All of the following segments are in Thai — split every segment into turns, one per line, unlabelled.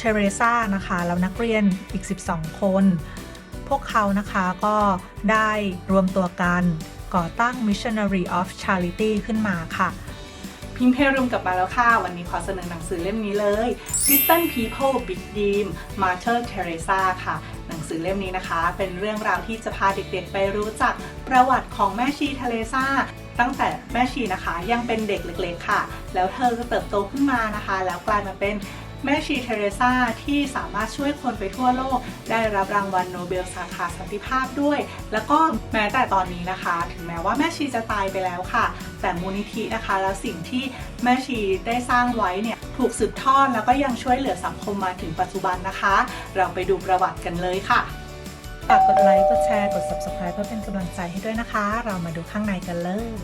เทเรซานะคะแล้วนักเรียนอีก 12 คน พวกเขานะคะก็ได้รวมตัวกันก่อตั้ง Missionary of Charity ขึ้นมาค่ะ
พิมพ์เพรุมกลับมาแล้วค่ะ วันนี้ขอเสนอหนังสือเล่มนี้เลย Little People Big Dream Mother Teresa ค่ะ หนังสือเล่มนี้นะคะ เป็นเรื่องราวที่จะพาเด็กๆ ไปรู้จักประวัติของแม่ชีเทเรซาตั้งแต่แม่ชีนะคะยังเป็นเด็กเล็กๆค่ะ แล้วเธอก็เติบโตขึ้นมานะคะ แล้วกลายมาเป็น แม่ชีเทเรซาที่สามารถช่วยคนไปทั่วโลก ได้รับรางวัลโนเบลสาขาสันติภาพด้วย แล้วก็แม้แต่ตอนนี้นะคะ ถึงแม้ว่าแม่ชีจะตายไปแล้วค่ะ แต่มูลนิธินะคะ แล้วสิ่งที่แม่ชีได้สร้างไว้เนี่ยถูกสืบทอดแล้วก็ยังช่วยเหลือสังคมมาถึงปัจจุบันนะคะ เราไปดูประวัติกันเลยค่ะ
ฝากกดไลค์ กดแชร์ กด subscribe เพื่อเป็นกำลังใจให้ด้วยนะคะ เรามาดูข้างในกันเลย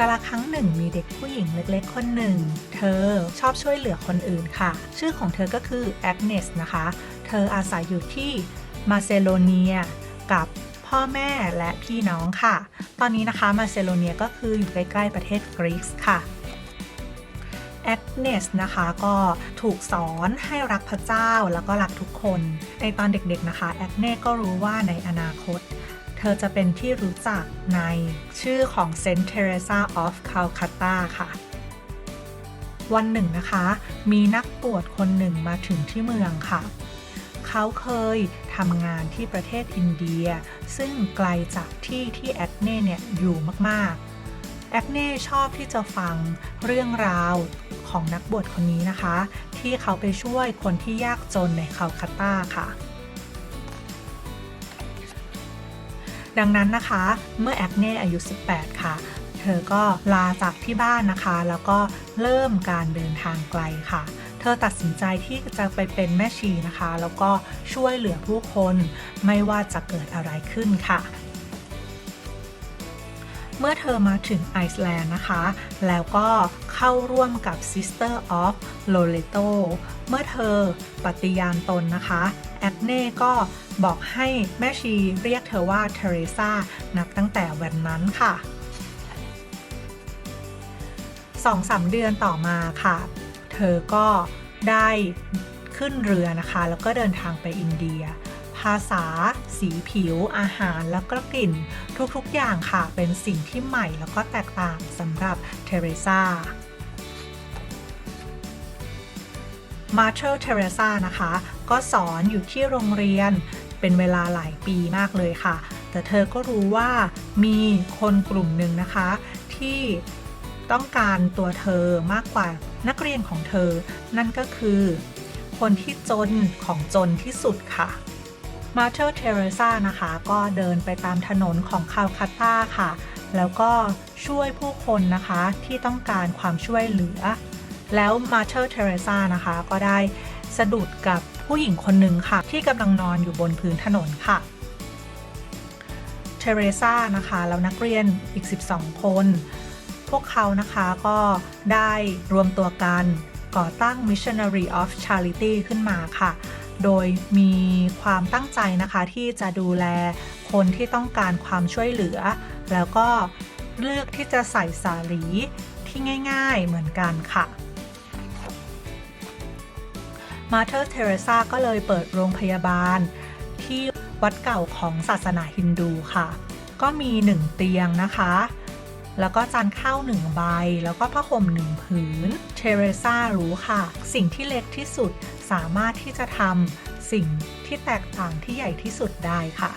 กาลครั้งหนึ่งมีเด็กผู้หญิงเล็กๆ คนหนึ่ง เธอชอบช่วยเหลือคนอื่นค่ะ ชื่อของเธอก็คือแอกเนสนะคะ เธออาศัยอยู่ที่มาเซโลเนียกับพ่อแม่และพี่น้องค่ะ ตอนนี้นะคะมาเซโลเนียก็คืออยู่ใกล้ๆประเทศกรีซค่ะแอกเนสนะคะก็ถูกสอนให้รักพระเจ้าแล้วก็รักทุกคน ในตอนเด็กๆนะคะแอกเนสก็รู้ว่าในอนาคต เธอจะเป็นที่รู้จักในชื่อของ Saint Teresa of Calcutta ค่ะ วันหนึ่งนะคะ มีนักบวชคนหนึ่งมาถึงที่เมืองค่ะ เขาเคยทำงานที่ประเทศอินเดีย ซึ่งไกลจากที่ที่แอกเน่เนี่ยอยู่มากๆ แอกเน่ชอบที่จะฟังเรื่องราวของนักบวชคนนี้นะคะ ที่เขาไปช่วยคนที่ยากจนในคัลคัตตาค่ะ ดังนั้นนะคะ เมื่อแอกเน่อายุ 18 ค่ะ เธอก็ลาจากที่บ้านนะคะ แล้วก็เริ่มการเดินทางไกลค่ะ เธอตัดสินใจที่จะไปเป็นแม่ชีนะคะ แล้วก็ช่วยเหลือผู้คนไม่ว่าจะเกิดอะไรขึ้นค่ะเมื่อเธอมาถึงไอซ์แลนด์นะคะ แล้วก็เข้าร่วมกับ Sister of Loreto เมื่อเธอปฏิญาณตนนะคะ แอกเน่ก็บอกให้แม่ชีเรียกเธอว่าเทเรซานับตั้งแต่วันนั้นค่ะสองสามเดือนต่อมาค่ะ เธอก็ได้ขึ้นเรือนะคะ แล้วก็เดินทางไปอินเดีย ภาษา สีผิว อาหาร แล้วก็กลิ่น ทุกๆอย่างค่ะ เป็นสิ่งที่ใหม่แล้วก็แตกต่างสำหรับเทเรซามาเธอร์เทเรซานะคะ ก็สอนอยู่ที่โรงเรียนเป็นเวลาหลายปีมากเลยค่ะ แต่เธอก็รู้ว่ามีคนกลุ่มหนึ่งนะคะ ที่ต้องการตัวเธอมากกว่านักเรียนของเธอ นั่นก็คือ คนที่จนของจนที่สุดค่ะมาเธอร์เทเรซานะคะ ก็เดินไปตามถนนของคาลคัตตาค่ะ แล้วก็ช่วยผู้คนนะคะที่ต้องการความช่วยเหลือ แล้วมาเธอร์เทเรซานะคะก็ได้ สะดุดกับผู้หญิงคนหนึ่งค่ะ ที่กำลังนอนอยู่บนพื้นถนนค่ะ เทเรซานะคะ แล้วนักเรียนอีก 12 คน พวกเขานะคะก็ได้รวมตัวกันก่อตั้ง Missionary of Charity ขึ้นมาค่ะ โดยมีความตั้งใจนะคะที่จะดูแลคนที่ต้องการความช่วยเหลือ แล้วก็เลือกที่จะใส่สาลีที่ง่าย ๆเหมือนกันค่ะ มาเธอร์เทเรซาก็เลยเปิดโรงพยาบาล ที่วัดเก่าของศาสนาฮินดูค่ะ ก็มีหนึ่งเตียงนะคะ แล้วก็จานข้าวหนึ่งใบ แล้วก็ผ้าห่มหนึ่งผืน เทเรซารู้ค่ะ สิ่งที่เล็กที่สุดสามารถที่จะทำสิ่งที่แตกต่างที่ใหญ่ที่สุดได้ค่ะ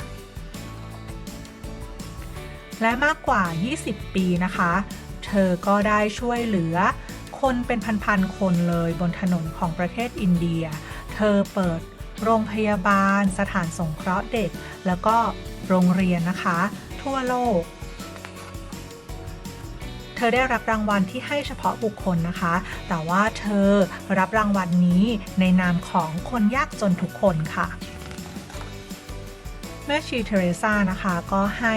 และมากกว่า 20 ปีนะคะ เธอก็ได้ช่วยเหลือ คนเป็นพันๆคนเลยบนถนนของประเทศอินเดีย เธอเปิดโรงพยาบาล สถานสงเคราะห์เด็ก แล้วก็โรงเรียนนะคะ ทั่วโลก เธอได้รับรางวัลที่ให้เฉพาะบุคคลนะคะ แต่ว่าเธอรับรางวัลนี้ในนามของคนยากจนทุกคนค่ะ แม่ชีเทเรซานะคะก็ให้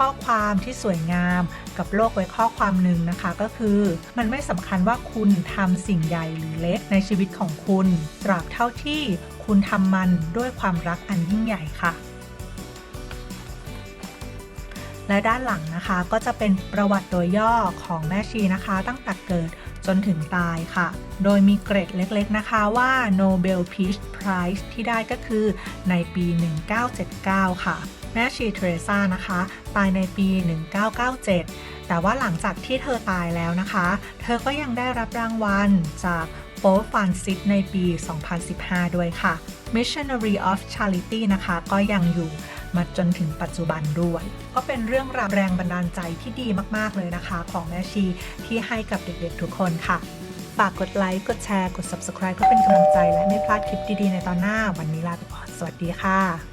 ข้อความที่สวยงามกับโลกไว้ข้อความหนึ่งนะคะ ก็คือ มันไม่สำคัญว่าคุณทำสิ่งใหญ่หรือเล็กในชีวิตของคุณ ตราบเท่าที่คุณทำมันด้วยความรักอันยิ่งใหญ่ค่ะและด้านหลังนะคะก็จะเป็นประวัติโดยย่อของแม่ชีนะคะ ตั้งแต่เกิดจนถึงตายค่ะ โดยมีเกรดเล็กๆนะคะว่า Nobel Peace Prize ที่ได้ก็คือในปี 1979 ค่ะ แม่ชีเทเรซานะคะ ตายในปี 1997 แต่ว่าหลังจากที่เธอตายแล้วนะคะ เธอก็ยังได้รับรางวัลจากโป๊ปฟานซิสในปี 2015 ด้วยค่ะ Missionary of Charity นะคะ ก็ยังอยู่มาจนถึงปัจจุบันด้วย ก็เป็นเรื่องราวแรงบันดาลใจที่ดีมาก ๆ เลยนะคะ ของแม่ชีที่ให้กับเด็กๆทุกคนค่ะ ฝากกดไลค์ กดแชร์ กด Subscribe เพื่อเป็นกำลังใจและไม่พลาดคลิปดี ๆ ในตอนหน้า วันนี้ลาไปก่อน สวัสดีค่ะ